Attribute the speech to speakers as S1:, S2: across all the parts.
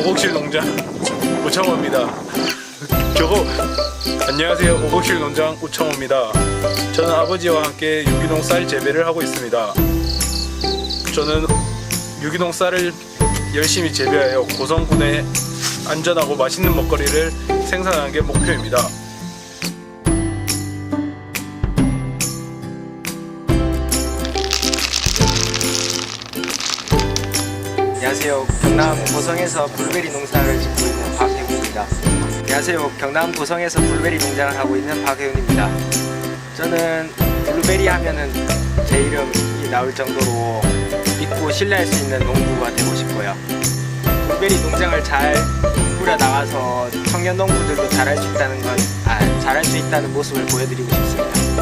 S1: 오곡실 농장 우창호입니다. 저거 안녕하세요 오곡실 농장 우창호입니다. 저는 아버지와 함께 유기농 쌀 재배를 하고 있습니다. 저는 유기농 쌀을 열심히 재배하여 고성군의 안전하고 맛있는 먹거리를 생산하는 게 목표입니다.
S2: 안녕하세요. 경남 고성에서 블루베리 농사를 짓고 있는 박혜훈입니다. 안녕하세요. 경남 고성에서 블루베리 농장을 하고 있는 박혜훈입니다. 저는 블루베리 하면은 제 이름이 나올 정도로 믿고 신뢰할 수 있는 농부가 되고 싶고요. 블루베리 농장을 잘 꾸려 나가서 청년 농부들도 잘할 수 있다는 건, 아, 잘할 수 있다는 모습을 보여드리고 싶습니다.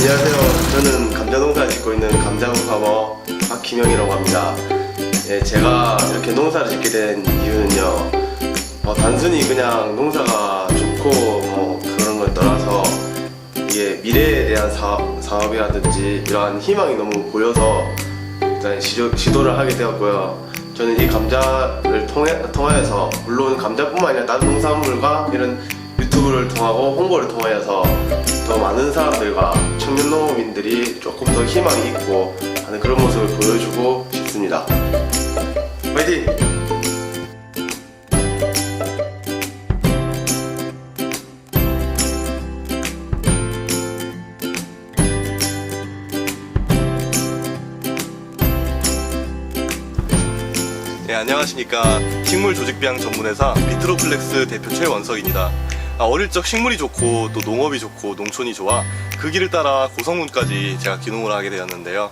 S3: 안녕하세요. 저는 감자 농사 짓고 있는 감자국 파머 박김영이라고 합니다. 예, 제가 이렇게 농사를 짓게 된 이유는요. 어, 단순히 그냥 농사가 좋고 뭐 그런 걸 떠나서 이게 미래에 대한 사업, 사업이라든지 이러한 희망이 너무 보여서 일단 시도, 시도를 하게 되었고요. 저는 이 감자를 통해, 통하여서 물론 감자뿐만 아니라 다른 농산물과 이런 유튜브를 통하고 홍보를 통하여서 더 많은 사람들과 청년 농업인들이 조금 더 희망이 있고 하는 그런 모습을 보여주고 싶습니다. 화이팅!
S4: 네, 안녕하십니까. 식물 조직비양 전문회사 비트로플렉스 대표 최원석입니다. 아, 어릴 적 식물이 좋고 또 농업이 좋고 농촌이 좋아 그 길을 따라 고성군까지 제가 기농을 하게 되었는데요.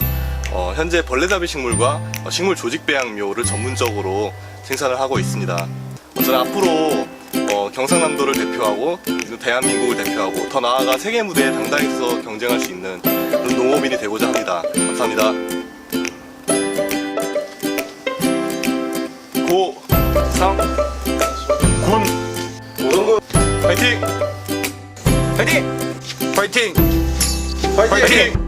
S4: 어, 현재 벌레잡이 식물과 어, 식물 조직배양묘를 전문적으로 생산을 하고 있습니다. 어, 저는 앞으로 어, 경상남도를 대표하고 대한민국을 대표하고 더 나아가 세계 무대에 당당히 서 경쟁할 수 있는 그런 농업인이 되고자 합니다. 감사합니다. 파이팅!
S2: 화이팅!
S1: 파이팅!
S3: 화이팅!
S1: 파이팅!